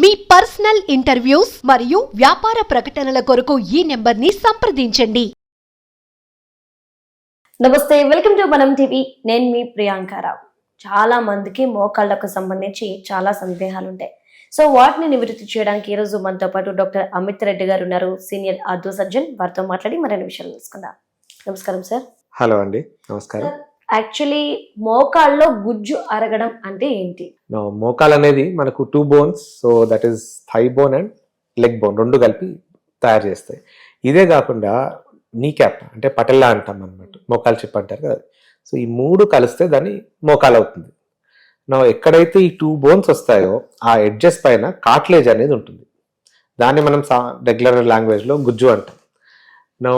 మీ personal interviews మరియు వ్యాపార ప్రకటనల కొరకు ఈ నెంబర్ని సంప్రదించండి. నమస్తే వెల్కమ్ టు మనం టీవీ. నేను మీ ప్రియాంకారావు చాలా మందికి మోకాళ్ళకు సంబంధించి చాలా సందేహాలు ఉంటాయి. సో వాటిని నివృత్తి చేయడానికి ఈ రోజు మనతో పాటు డాక్టర్ అమిత్ రెడ్డి గారు ఉన్నారు. Senior ortho surgeon. వారితో మాట్లాడి మరిన్ని విషయాలు తెలుసుకుందాం. నమస్కారం సార్. హలో అండి. నమస్కారం. యాక్చువల్లీ మోకాళ్ళలో గుజ్జు అరగడం అంటే ఏంటి? No, మోకాలు అనేది మనకు two bones so that is thigh bone and leg bone రెండు కలిపి తయారు చేస్తాయి. ఇదే కాకుండా నీ క్యాప్ అంటే పటెల్లా అంటాం అనమాట మోకాలు చిప్ అంటారు కదా సో ఈ మూడు కలిస్తే దాన్ని మోకాలు అవుతుంది. నా ఎక్కడైతే ఈ టూ బోన్స్ వస్తాయో ఆ ఎడ్జెస్ పైన కాట్లేజ్ అనేది ఉంటుంది. దాన్ని మనం రెగ్యులర్ లాంగ్వేజ్లో గుజ్జు అంటాం. నా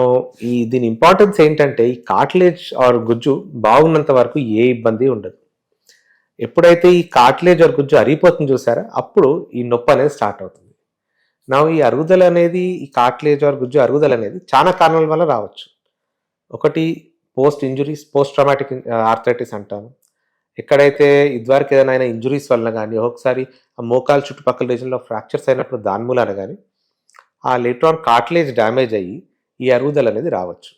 ఈ దీని ఇంపార్టెన్స్ ఏంటంటే ఈ కాట్లేజ్ ఆర్ గుజ్జు బాగున్నంత వరకు ఏ ఇబ్బంది ఉండదు. ఎప్పుడైతే ఈ కాట్లేజ్ ఆర్ గుజ్జు అరిగిపోతుంది చూసారా? అప్పుడు ఈ నొప్పి అనేది స్టార్ట్ అవుతుంది. నా ఈ అరుగుదల అనేది ఈ కాట్లేజ్ ఆర్ గుజ్జు అరుగుదల అనేది చాలా కారణాల వల్ల రావచ్చు. ఒకటి post injuries post traumatic arthritis అంటాము. ఎక్కడైతే ఇదివరకు ఏదైనా ఇంజురీస్ వలన కానీ ఒకసారి ఆ మోకాలు చుట్టుపక్కల రీజన్లో ఫ్రాక్చర్స్ అయినప్పుడు దాని మూలాన కానీ ఆ లేటర్ కాట్లేజ్ డ్యామేజ్ అయ్యి ఈ అరుగుదల అనేది రావచ్చు.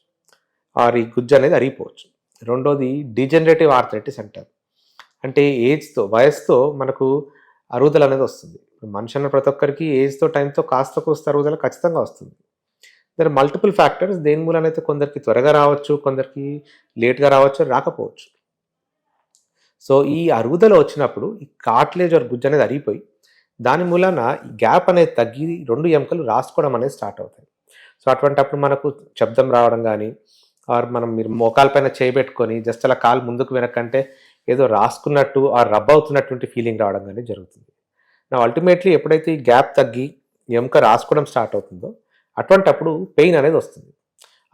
ఆర్ ఈ గుజ్జు అనేది అరిగిపోవచ్చు. రెండోది డిజనరేటివ్ ఆర్థరైటిస్ అంటారు. అంటే ఏజ్తో వయసుతో మనకు అరుగుదల అనేది వస్తుంది. మనిషి అన్న ప్రతి ఒక్కరికి ఏజ్తో టైంతో కాస్త కోస్త అరుగుదల ఖచ్చితంగా వస్తుంది. దర్ మల్టిపుల్ ఫ్యాక్టర్స్ దేని మూలనైతే కొందరికి త్వరగా రావచ్చు కొందరికి లేట్గా రావచ్చు రాకపోవచ్చు. సో ఈ అరుగుదల వచ్చినప్పుడు ఈ కాట్లేజ్ ఆర్ గుజ్జు అనేది అరిగిపోయి దాని మూలన ఈ గ్యాప్ అనేది తగ్గి రెండు ఎముకలు రాసుకోవడం అనేది స్టార్ట్ అవుతాయి. సో అటువంటప్పుడు మనకు శబ్దం రావడం కానీ ఆర్ మనం మీరు మోకాల పైన చేయబెట్టుకొని జస్ట్ అలా కాలు ముందుకు వెనకంటే ఏదో రాసుకున్నట్టు ఆ రబ్ అవుతున్నటువంటి ఫీలింగ్ రావడం కానీ జరుగుతుంది. నా అల్టిమేట్లీ ఎప్పుడైతే ఈ గ్యాప్ తగ్గి ఎముక రాసుకోవడం స్టార్ట్ అవుతుందో అటువంటప్పుడు పెయిన్ అనేది వస్తుంది.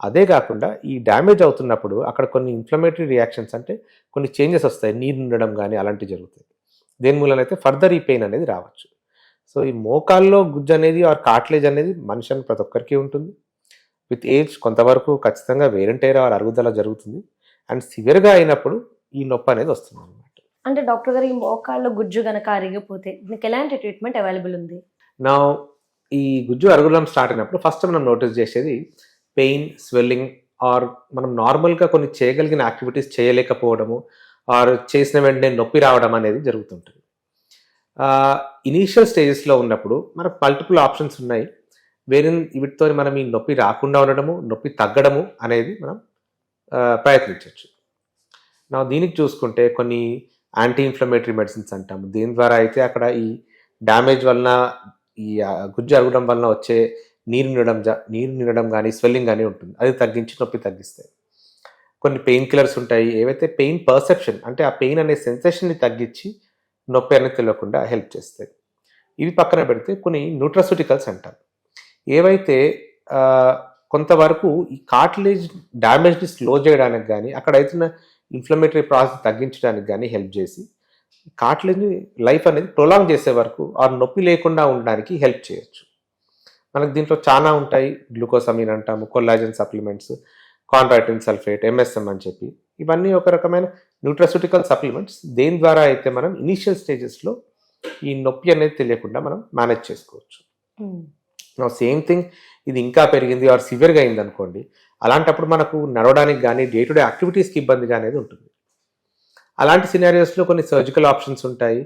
అదే కాకుండా ఈ డ్యామేజ్ అవుతున్నప్పుడు అక్కడ కొన్ని ఇన్ఫ్లమేటరీ రియాక్షన్స్ అంటే కొన్ని చేంజెస్ వస్తాయి నీరు ఉండడం కానీ అలాంటివి జరుగుతాయి. దేని మూలనైతే ఫర్దర్ ఈ పెయిన్ అనేది రావచ్చు. సో ఈ మోకాల్లో గుజ్జు అనేది ఆర్ కాట్లేజ్ అనేది మనిషి అని ప్రతి ఒక్కరికి ఉంటుంది. విత్ ఏజ్ కొంతవరకు ఖచ్చితంగా వేరంటేర్ ఆర్ అరుగుదల జరుగుతుంది. అండ్ సివియర్గా అయినప్పుడు ఈ నొప్పి అనేది వస్తుంది అనమాట అంటే డాక్టర్ గారు ఈ మోకాళ్ళలో గుజ్జు గనక అరిగిపోతే దీనికి ఎలాంటి ట్రీట్మెంట్ అవైలబుల్ ఉంది? నా ఈ గుజ్జు అరుగుదలం స్టార్ట్ అయినప్పుడు ఫస్ట్ మనం నోటీస్ చేసేది పెయిన్ స్వెల్లింగ్ ఆర్ మనం నార్మల్గా కొన్ని చేయగలిగిన యాక్టివిటీస్ చేయలేకపోవడము ఆర్ చేసిన వెంటనే నొప్పి రావడం అనేది జరుగుతుంటుంది. ఇనీషియల్ స్టేజెస్లో ఉన్నప్పుడు మనకు మల్టిపుల్ ఆప్షన్స్ ఉన్నాయి. వేరే వీటితో మనం ఈ నొప్పి రాకుండా ఉండడము నొప్పి తగ్గడము అనేది మనం ప్రయత్నించవచ్చు. నా దీనికి చూసుకుంటే కొన్ని యాంటీ ఇన్ఫ్లమేటరీ మెడిసిన్స్ అంటాము దీని ద్వారా అయితే అక్కడ ఈ డ్యామేజ్ వలన ఈ గుజ్జు అరగడం వలన వచ్చే నీరు నిండడం జా- నీరు నిండడం కానీ స్వెల్లింగ్ కానీ ఉంటుంది. అది తగ్గించి నొప్పి తగ్గిస్తాయి కొన్ని పెయిన్ కిల్లర్స్ ఉంటాయి. ఏవైతే పెయిన్ పర్సెప్షన్ అంటే ఆ పెయిన్ అనే సెన్సేషన్ని తగ్గించి నొప్పి అనేది తెలియకుండా హెల్ప్ చేస్తాయి. ఇవి పక్కన పెడితే కొన్ని న్యూట్రసూటికల్స్ అంటారు. ఏవైతే కొంతవరకు ఈ కార్టిలేజ్ డ్యామేజ్ని స్లో చేయడానికి కానీ అక్కడ అవుతున్న ఇన్ఫ్లమేటరీ ప్రాసెస్ తగ్గించడానికి కానీ హెల్ప్ చేసి కార్టిలేజ్ని లైఫ్ అనేది ప్రొలాంగ్ చేసే వరకు ఆ నొప్పి లేకుండా ఉండడానికి హెల్ప్ చేయొచ్చు. మనకు దీంట్లో చాలా ఉంటాయి. గ్లూకోసమీన్ అంటాము collagen supplements chondroitin sulphate MSM అని చెప్పి. ఇవన్నీ ఒక రకమైన న్యూట్రసూటికల్ సప్లిమెంట్స్ దేని ద్వారా అయితే మనం ఇనీషియల్ స్టేజెస్లో ఈ నొప్పి అనేది తెలియకుండా మనం మేనేజ్ చేసుకోవచ్చు. సేమ్ థింగ్ ఇది ఇంకా పెరిగింది ఆర్ సివియర్గా అయింది అనుకోండి అలాంటప్పుడు మనకు నడవడానికి కానీ డే టు డే యాక్టివిటీస్కి ఇబ్బందిగా అనేది ఉంటుంది. అలాంటి సినారియోస్లో కొన్ని సర్జికల్ ఆప్షన్స్ ఉంటాయి.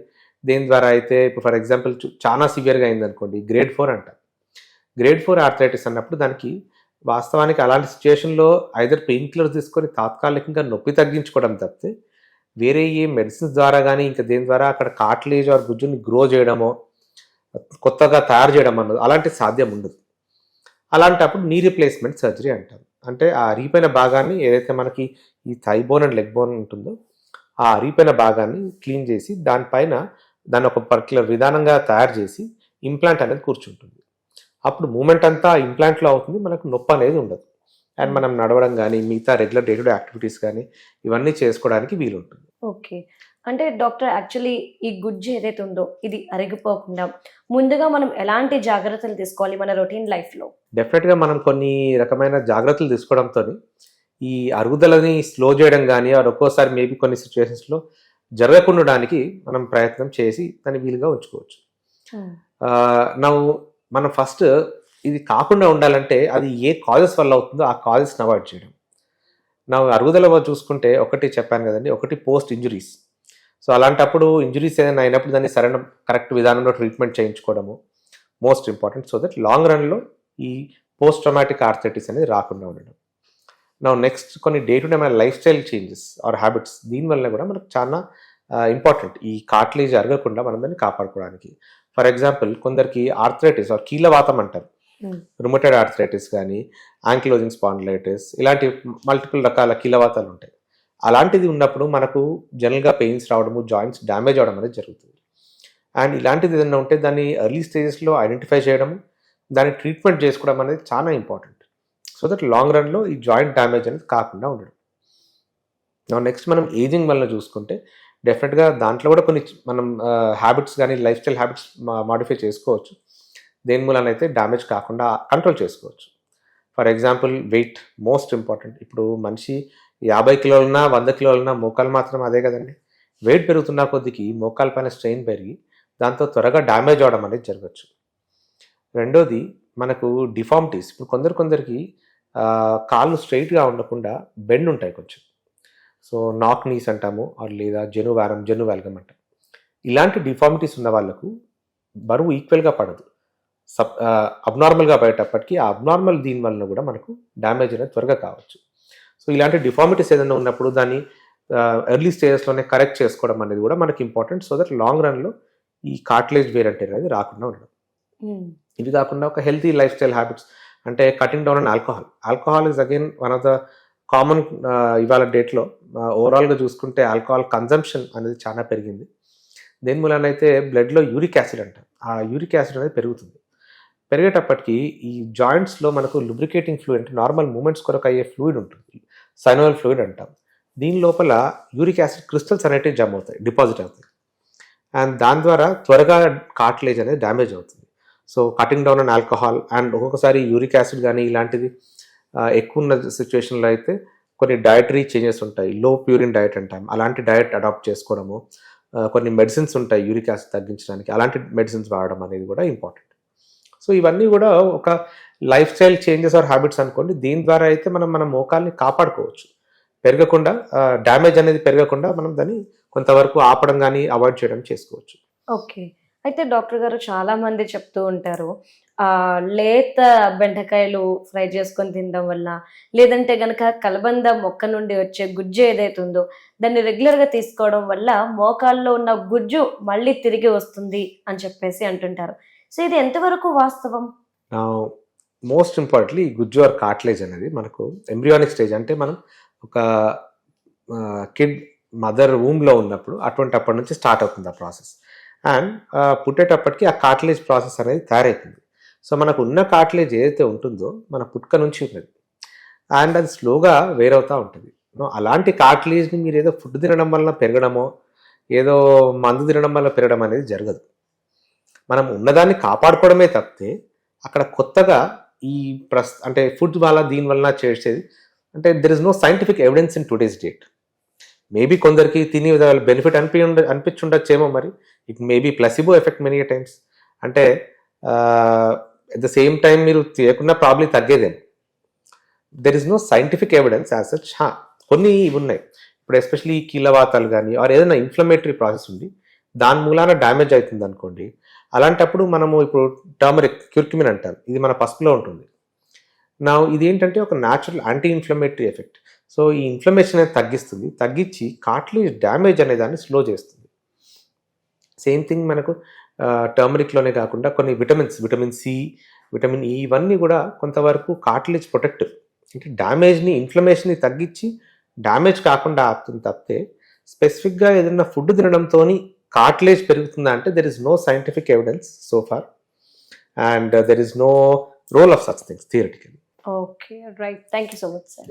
దేని ద్వారా అయితే ఇప్పుడు ఫర్ ఎగ్జాంపుల్ చాలా సివియర్గా అయింది అనుకోండి గ్రేడ్ ఫోర్ అంట. గ్రేడ్ ఫోర్ ఆర్థరైటిస్ అన్నప్పుడు దానికి వాస్తవానికి అలాంటి సిచ్యుయేషన్లో ఐదర్ పెయిన్ కిల్లర్స్ తీసుకొని తాత్కాలికంగా నొప్పి తగ్గించుకోవడం తప్పితే వేరే ఏ మెడిసిన్స్ ద్వారా కానీ ఇంకా దేని ద్వారా అక్కడ కాట్లేజ్ ఆర్ గుజ్జుని గ్రో చేయడమో కొత్తగా తయారు చేయడం అన్నది అలాంటి సాధ్యం ఉండదు. అలాంటప్పుడు నీ రీప్లేస్మెంట్ సర్జరీ అంటారు. అంటే ఆ అరిగిపోయిన భాగాన్ని ఏదైతే మనకి ఈ thigh bone and leg bone ఉంటుందో ఆ అరిగిపోయిన భాగాన్ని క్లీన్ చేసి దానిపైన దాన్ని ఒక పర్టికులర్ విధానంగా తయారు చేసి ఇంప్లాంట్ అనేది కూర్చుంటుంది. అప్పుడు మూమెంట్ అంతా ఇంప్లాంట్లో అవుతుంది మనకు నొప్పి అనేది ఉండదు. అండ్ మనం నడవడం కానీ మిగతా regular day to day activities కానీ ఇవన్నీ చేసుకోవడానికి వీలుంటుంది. ఓకే. అంటే డాక్టర్ యాక్చువల్లీ ఈ గుజ్జు ఏదైతే ఉందో ఇది అరిగిపోకుండా ముందుగా మనం ఎలాంటి జాగ్రత్తలు తీసుకోవాలి మన రొటీన్ లైఫ్లో? డెఫినెట్గా మనం కొన్ని రకమైన జాగ్రత్తలు తీసుకోవడంతో ఈ అరుగుదలని స్లో చేయడం కానీ ఆర్ ఒక్కోసారి మేబీ కొన్ని సిచ్యువేషన్స్లో జరగకుండా ఉండడానికి మనం ప్రయత్నం చేసి దాన్ని వీలుగా ఉంచుకోవచ్చు. నా మనం ఫస్ట్ ఇది కాకుండా ఉండాలంటే అది ఏ కాజెస్ వల్ల అవుతుందో ఆ కాజెస్ని అవాయిడ్ చేయడం. నా అరుగుదల చూసుకుంటే ఒకటి చెప్పాను కదండి ఒకటి పోస్ట్ ఇంజురీస్. సో అలాంటప్పుడు ఇంజురీస్ ఏదైనా అయినప్పుడు దాన్ని సరైన కరెక్ట్ విధానంలో treatment చేయించుకోవడము most important so that long రన్లో ఈ పోస్ట్ ట్రమాటిక్ ఆర్థరైటిస్ అనేది రాకుండా ఉండడం. నా నెక్స్ట్ కొన్ని డే టు డే మన lifestyle changes or habits దీనివల్ల కూడా మనకు చాలా ఇంపార్టెంట్. ఈ కార్ట్లేజ్ అరగకుండా మనం దాన్ని కాపాడుకోవడానికి. ఫర్ ఎగ్జాంపుల్ కొందరికి ఆర్థరైటిస్ ఆర్ కీలవాతం అంటారు. రుమటెడ్ ఆర్థరైటిస్ కానీ యాంకిలోజింగ్ స్పాండిలైటిస్ ఇలాంటి మల్టిపుల్ రకాల కీలవాతాలు ఉంటాయి అలాంటిది ఉన్నప్పుడు మనకు జనరల్గా పెయిన్స్ రావడము జాయింట్స్ డ్యామేజ్ అవడం అనేది జరుగుతుంది. అండ్ ఇలాంటిది ఏదైనా ఉంటే దాన్ని ఎర్లీ స్టేజెస్లో ఐడెంటిఫై చేయడం దాన్ని ట్రీట్మెంట్ చేసుకోవడం అనేది చాలా ఇంపార్టెంట్ సో దట్ లాంగ్ రన్లో ఈ జాయింట్ డ్యామేజ్ అనేది కాకుండా ఉండడం. నెక్స్ట్ మనం ఏజింగ్ వల్ల చూసుకుంటే డెఫినెట్గా దాంట్లో కూడా కొన్ని మనం హ్యాబిట్స్ కానీ లైఫ్ స్టైల్ హ్యాబిట్స్ మాడిఫై చేసుకోవచ్చు. దేని మూలన అయితే డ్యామేజ్ కాకుండా కంట్రోల్ చేసుకోవచ్చు. For example weight most important. ఇప్పుడు మనిషి యాభై కిలోలున్నా వంద కిలోలున్నా మోకాలు మాత్రం అదే కదండి. వెయిట్ పెరుగుతున్న కొద్దికి మోకాల పైన స్ట్రెయిన్ పెరిగి దాంతో త్వరగా డ్యామేజ్ అవడం అనేది జరగచ్చు. రెండోది మనకు డిఫార్మిటీస్. ఇప్పుడు కొందరు కొందరికి కాళ్ళు స్ట్రైట్గా ఉండకుండా బెండ్ ఉంటాయి కొంచెం. సో నాక్ నీస్ అంటాము లేదా జను వారం జను వాల్గం అంటాం. ఇలాంటి డిఫార్మిటీస్ ఉన్న వాళ్ళకు బరువు ఈక్వల్గా పడదు. సబ్ అబ్నార్మల్గా పడేటప్పటికి ఆ అబ్నార్మల్ దీని వలన కూడా మనకు డ్యామేజ్ అనేది త్వరగా కావచ్చు. సో ఇలాంటి డిఫార్మిటీస్ ఏదైనా ఉన్నప్పుడు దాన్ని ఎర్లీ స్టేజెస్లోనే కరెక్ట్ చేసుకోవడం అనేది కూడా మనకి ఇంపార్టెంట్ సో దట్ లాంగ్ రన్లో ఈ కార్ట్లేజ్ వేరంటే అనేది రాకుండా ఉండడం. ఉమ్, ఇవి కాకుండా ఒక హెల్తీ లైఫ్ స్టైల్ హ్యాబిట్స్ అంటే cutting down and alcohol alcohol is again one of the common ఇవాళ డేట్లో ఓవరాల్గా చూసుకుంటే ఆల్కహాల్ కన్జంప్షన్ అనేది చాలా పెరిగింది. దేని మూలన అయితే బ్లడ్లో యూరిక్ యాసిడ్ అంటాం. ఆ యూరిక్ యాసిడ్ అనేది పెరుగుతుంది. పెరిగేటప్పటికి ఈ జాయింట్స్లో మనకు లుబ్రికేటింగ్ ఫ్లూయిడ్ అంటే నార్మల్ మూమెంట్స్ కొరకు అయ్యే ఫ్లూయిడ్ ఉంటుంది. సైనోవల్ ఫ్లూయిడ్ అంటాం. దీని లోపల యూరిక్ యాసిడ్ క్రిస్టల్స్ అనేటివి జమ్ అవుతాయి డిపాజిట్ అవుతాయి. అండ్ దాని ద్వారా త్వరగా కాట్లేజ్ అనేది డ్యామేజ్ అవుతుంది. So cutting down and alcohol and ఒక్కొక్కసారి యూరిక్ యాసిడ్ కానీ ఇలాంటిది ఎక్కువ ఉన్న సిచ్యువేషన్లో అయితే కొన్ని డయటరీ చేంజెస్ ఉంటాయి. లో ప్యూరిన్ డయట్ అంటాం. అలాంటి డయట్ అడాప్ట్ చేసుకోవడము కొన్ని మెడిసిన్స్ ఉంటాయి యూరిక్ యాసిడ్ తగ్గించడానికి. అలాంటి మెడిసిన్స్ వాడడం అనేది కూడా ఇంపార్టెంట్ సో ఇవన్నీ కూడా ఒక lifestyle changes or habits అనుకోండి. దీని ద్వారా అయితే మనం మన మోకాల్ని కాపాడుకోవచ్చు. పెరగకుండా డ్యామేజ్ అనేది పెరగకుండా మనం దాన్ని కొంతవరకు ఆపడం కానీ అవాయిడ్ చేయడం చేసుకోవచ్చు. ఓకే. అయితే డాక్టర్ గారు చాలా మంది చెప్తూ ఉంటారు లేత బెండకాయలు ఫ్రై చేసుకొని తినడం వల్ల లేదంటే గనక కలబంద మొక్క నుండి వచ్చే గుజ్జు ఏదైతే ఉందో దాన్ని రెగ్యులర్గా తీసుకోవడం వల్ల మోకాల్లో ఉన్న గుజ్జు మళ్ళీ తిరిగి వస్తుంది అని చెప్పేసి అంటుంటారు. సో ఇది ఎంతవరకు వాస్తవం? మోస్ట్ ఇంపార్టెంట్లీ ఈ గుజ్జు ఆర్ కార్ట్లేజ్ అనేది మనకు ఎంబ్రియానిక్ స్టేజ్ అంటే మనం ఒక కిడ్ మదర్లో ఉన్నప్పుడు అటువంటి అప్పటి నుంచి స్టార్ట్ అవుతుంది ఆ ప్రాసెస్ అండ్ పుట్టేటప్పటికి ఆ కార్ట్లేజ్ ప్రాసెస్ అనేది తయారవుతుంది. సో మనకు ఉన్న కార్ట్లేజ్ ఏదైతే ఉంటుందో మన పుట్టుక నుంచి ఉన్నది. అండ్ అది స్లోగా వేరవుతూ ఉంటుంది. అలాంటి కార్ట్లేజ్ని మీరు ఏదో ఫుడ్ తినడం వల్ల పెరగడమో ఏదో మందు తినడం వల్ల పెరగడం అనేది జరగదు. మనం ఉన్నదాన్ని కాపాడుకోవడమే తప్పితే అక్కడ కొత్తగా ఈ ప్రస్ అంటే ఫుడ్ వల్ల దీని వలన చేసేది అంటే there is no scientific evidence in today's date maybe కొందరికి తిని బెనిఫిట్ అనిపి అనిపించుండొచ్చేమో మరి. It maybe placebo effect many times అంటే అట్ ద సేమ్ టైం మీరు తీయకుండా probably తగ్గేదేమో there is no scientific evidence as such కొన్ని ఇవి ఉన్నాయి. ఇప్పుడు ఎస్పెషలీ కీలవాతాలు కానీ ఆర్ ఏదైనా ఇన్ఫ్లమేటరీ ప్రాసెస్ ఉంది దాని మూలాన డ్యామేజ్ అవుతుంది అనుకోండి అలాంటప్పుడు మనము ఇప్పుడు టర్మరిక్ క్యూర్క్యుమిన్ అంటారు ఇది మన పసుపులో ఉంటుంది. నా ఇది ఏంటంటే ఒక natural anti inflammatory effect so ఈ ఇన్ఫ్లమేషన్ అనేది తగ్గిస్తుంది. తగ్గించి కార్ట్లేజ్ డ్యామేజ్ అనే దాన్ని స్లో చేస్తుంది. సేమ్ థింగ్ మనకు టర్మరిక్లోనే కాకుండా కొన్ని vitamins vitamin C vitamin E ఇవన్నీ కూడా కొంతవరకు కాట్లేజ్ ప్రొటెక్టివ్ అంటే డ్యామేజ్ని ఇన్ఫ్లమేషన్ని తగ్గించి డ్యామేజ్ కాకుండా ఆపుతుంది తప్పితే స్పెసిఫిక్గా ఏదైనా ఫుడ్ తినడంతో కార్ట్లేజ్ పెరుగుతుందా అంటే there is no scientific evidence so far and there is no role of such things theoretical okay right thank you so much sir